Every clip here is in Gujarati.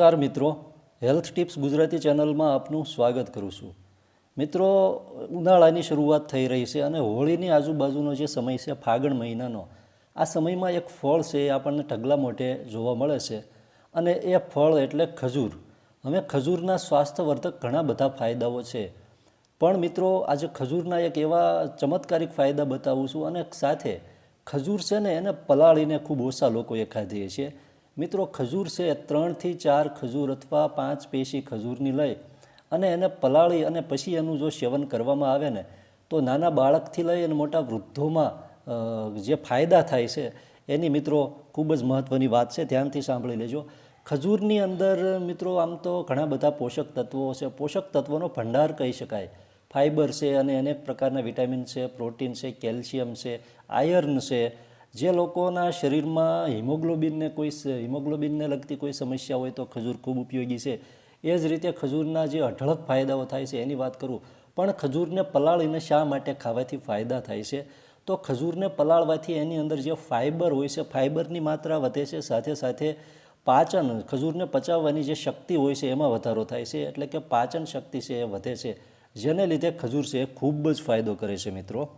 નમસ્કાર મિત્રો. હેલ્થ ટિપ્સ ગુજરાતી ચેનલમાં આપનું સ્વાગત કરું છું. મિત્રો, ઉનાળાની શરૂઆત થઈ રહી છે અને હોળીની આજુબાજુનો જે સમય છે, ફાગણ મહિનાનો, આ સમયમાં એક ફળ છે એ આપણને ઢગલા મોઢે જોવા મળે છે અને એ ફળ એટલે ખજૂર. હવે ખજૂરના સ્વાસ્થ્યવર્ધક ઘણા બધા ફાયદાઓ છે. પણ મિત્રો, આજે ખજૂરના એક એવા ચમત્કારિક ફાયદા બતાવું છું અને સાથે ખજૂર છે ને એને પલાળીને ખૂબ ઓછા લોકોએ ખાધીએ છે મિત્રો ખજૂર છે, ત્રણથી ચાર ખજૂર અથવા પાંચ પેશી ખજૂરની લઈ અને એને પલાળી અને પછી એનું જો સેવન કરવામાં આવે ને, તો નાના બાળકથી લઈ અને મોટા વૃદ્ધોમાં જે ફાયદા થાય છે, એની મિત્રો ખૂબ જ મહત્ત્વની વાત છે. ધ્યાનથી સાંભળી લેજો. ખજૂરની અંદર મિત્રો આમ તો ઘણા બધા પોષક તત્વો છે. પોષક તત્વોનો ભંડાર કહી શકાય. ફાઇબર છે અને અનેક પ્રકારના વિટામિન છે, પ્રોટીન છે, કેલ્શિયમ છે, આયર્ન છે જે લોકોના શરીરમાં હિમોગ્લોબિનને કોઈ હિમોગ્લોબિનને લગતી કોઈ સમસ્યા હોય તો ખજૂર ખૂબ ઉપયોગી છે. એ જ રીતે ખજૂરના જે અઢળક ફાયદાઓ થાય છે, એની વાત કરું, પણ ખજૂરને પલાળીને શા માટે ખાવાથી ફાયદા થાય છે? તો ખજૂરને પલાળવાથી એની અંદર જે ફાઇબર હોય છે ફાઇબરની માત્રા વધે છે, સાથે સાથે પાચન, ખજૂરને પચાવવાની જે શક્તિ હોય છે, એમાં વધારો થાય છે, એટલે કે પાચન શક્તિ છે એ વધે છે, જેને લીધે ખજૂર છે એ ખૂબ જ ફાયદો કરે છે મિત્રો.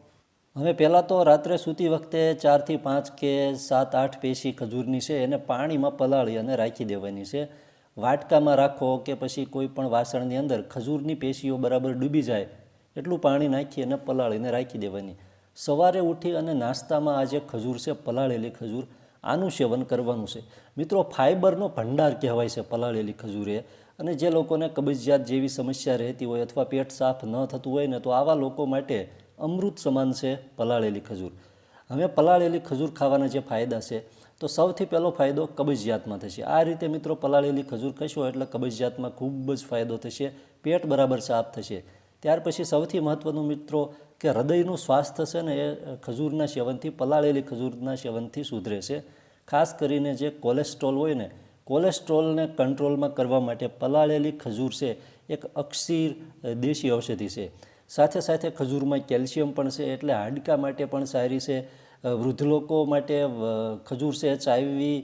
હવે પહેલાં તો રાત્રે સૂતી વખતે ચારથી પાંચ કે સાત આઠ પેશી ખજૂરની છે, એને પાણીમાં પલાળી અને રાખી દેવાની છે. વાટકામાં રાખો કે પછી કોઈ પણ વાસણની અંદર ખજૂરની પેશીઓ બરાબર ડૂબી જાય, એટલું પાણી નાખી અને પલાળીને રાખી દેવાની. સવારે ઉઠી અને નાસ્તામાં આ જે ખજૂર છે, પલાળેલી ખજૂર, આનું સેવન કરવાનું છે. મિત્રો ફાઇબરનો ભંડાર કહેવાય છે પલાળેલી ખજૂર. એ અને જે લોકોને કબજિયાત જેવી સમસ્યા રહેતી હોય અથવા પેટ સાફ ન થતું હોય ને, તો આવા લોકો માટે અમૃત સમાન છે પલાળેલી ખજૂર. હવે પલાળેલી ખજૂર ખાવાના જે ફાયદા છે, તો સૌથી પહેલો ફાયદો કબજિયાતમાં થશે. આ રીતે મિત્રો પલાળેલી ખજૂર ખાશો એટલે કબજિયાતમાં ખૂબ જ ફાયદો થશે, પેટ બરાબર સાફ થશે. ત્યાર પછી સૌથી મહત્ત્વનું મિત્રો કે હૃદયનું સ્વાસ્થ્ય છે ને એ ખજૂરના સેવનથી, પલાળેલી ખજૂરના સેવનથી સુધરે છે. ખાસ કરીને જે કોલેસ્ટ્રોલ હોય ને, કોલેસ્ટ્રોલને કંટ્રોલમાં કરવા માટે પલાળેલી ખજૂર છે, એક અક્ષીર દેશી ઔષધિ છે. સાથે સાથે ખજૂરમાં કેલ્શિયમ પણ છે, એટલે હાડકા માટે પણ સારી છે. વૃદ્ધ લોકો માટે ખજૂર છે ચાવી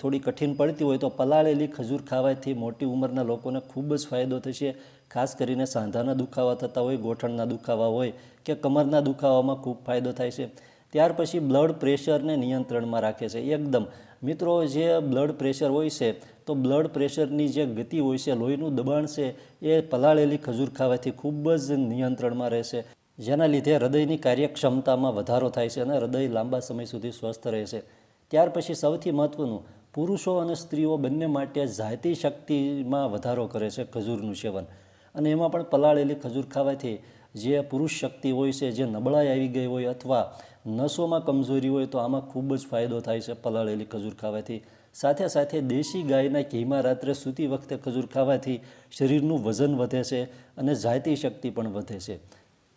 થોડી કઠિન પડતી હોય તો પલાળેલી ખજૂર ખાવાથી મોટી ઉંમરના લોકોને ખૂબ જ ફાયદો થશે. ખાસ કરીને સાંધાના દુખાવા થતા હોય, ગોઠણના દુખાવા હોય કે કમરના દુખાવામાં ખૂબ ફાયદો થાય છે. ત્યાર પછી બ્લડ પ્રેશરને નિયંત્રણમાં રાખે છે. એકદમ મિત્રો, જે બ્લડ પ્રેશર હોય છે તો બ્લડ પ્રેશરની જે ગતિ હોય છે, લોહીનું દબાણ છે, એ પલાળેલી ખજૂર ખાવાથી ખૂબ જ નિયંત્રણમાં રહેશે. જેના લીધે હૃદયની કાર્યક્ષમતામાં વધારો થાય છે અને હૃદય લાંબા સમય સુધી સ્વસ્થ રહેશે. ત્યાર પછી સૌથી મહત્ત્વનું પુરુષો અને સ્ત્રીઓ બંને માટે જાતિ શક્તિમાં વધારો કરે છે ખજૂરનું સેવન. અને એમાં પણ પલાળેલી ખજૂર ખાવાથી જે પુરુષ શક્તિ હોય છે, જે નબળાઈ આવી ગઈ હોય અથવા નસોમાં કમજોરી હોય તો આમાં ખૂબ જ ફાયદો થાય છે પલાળેલી ખજૂર ખાવાથી. સાથે સાથે દેશી ગાયના ઘીમાં રાત્રે સૂતી વખતે ખજૂર ખાવાથી શરીરનું વજન વધે છે અને જાતિ શક્તિ પણ વધે છે.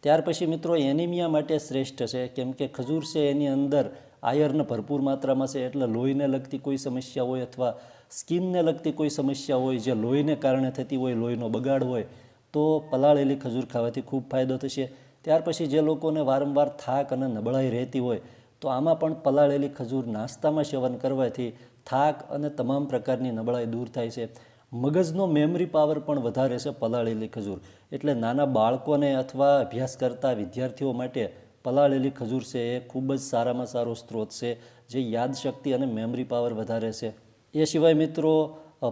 ત્યાર પછી મિત્રો, એનિમિયા માટે શ્રેષ્ઠ છે, કેમ કે ખજૂર છે એની અંદર આયર્ન ભરપૂર માત્રામાં છે, એટલે લોહીને લગતી કોઈ સમસ્યા હોય અથવા સ્કિનને લગતી કોઈ સમસ્યા હોય, જે લોહીને કારણે થતી હોય, લોહીનો બગાડ હોય, તો પલાળેલી ખજૂર ખાવાથી ખૂબ ફાયદો થશે. ત્યાર પછી જે લોકોને વારંવાર થાક અને નબળાઈ રહેતી હોય તો આમાં પણ પલાળેલી ખજૂર નાસ્તામાં સેવન કરવાથી થાક અને તમામ પ્રકારની નબળાઈ દૂર થાય છે. મગજનો મેમરી પાવર પણ વધારે છે પલાળેલી ખજૂર. એટલે નાના બાળકોને અથવા અભ્યાસ કરતા વિદ્યાર્થીઓ માટે પલાળેલી ખજૂર છે એ ખૂબ જ સારામાં સારો સ્ત્રોત છે, જે યાદશક્તિ અને મેમરી પાવર વધારે છે. એ સિવાય મિત્રો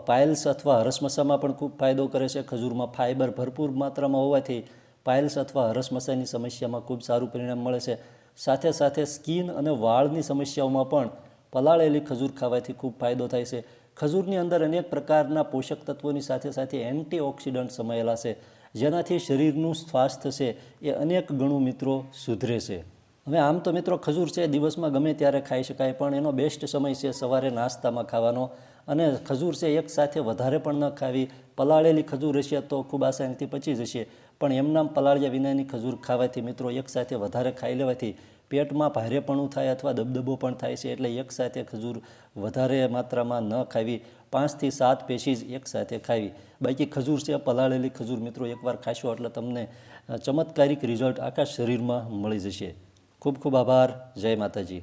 પાયલ્સ અથવા હરસમસામાં પણ ખૂબ ફાયદો કરે છે. ખજૂરમાં ફાઇબર ભરપૂર માત્રામાં હોવાથી પાયલ્સ અથવા હરસમસાની સમસ્યામાં ખૂબ સારું પરિણામ મળે છે. સાથે સાથે સ્કિન અને વાળની સમસ્યાઓમાં પણ પલાળેલી ખજૂર ખાવાથી ખૂબ ફાયદો થાય છે. ખજૂરની અંદર અનેક પ્રકારના પોષક તત્વોની સાથે સાથે એન્ટીઓક્સિડન્ટ સમાયેલા છે, જેનાથી શરીરનું સ્વાસ્થ્ય છે એ અનેક ગણું મિત્રો સુધરે છે. હવે આમ તો મિત્રો ખજૂર છે, દિવસમાં ગમે ત્યારે ખાઈ શકાય, પણ એનો બેસ્ટ સમય છે સવારે નાસ્તામાં ખાવાનો. અને ખજૂર છે, એક સાથે વધારે પણ ન ખાવી. પલાળેલી ખજૂર હશે તો ખૂબ આસાનીથી પચી જશે. પણ એમનામ પલાળ્યા વિનાની ખજૂર ખાવાથી મિત્રો એકસાથે વધારે ખાઈ લેવાથી પેટમાં ભારેપણું થાય અથવા દબદબો પણ થાય છે એટલે એક સાથે ખજૂર વધારે માત્રામાં ન ખાવી. પાંચથી સાત પેશી જ એક સાથે ખાવી. બાકી ખજૂર છે, પલાળેલી ખજૂર મિત્રો એકવાર ખાશો એટલે તમને ચમત્કારિક રિઝલ્ટ આખા શરીરમાં મળી જશે. ખૂબ ખૂબ આભાર. જય માતાજી.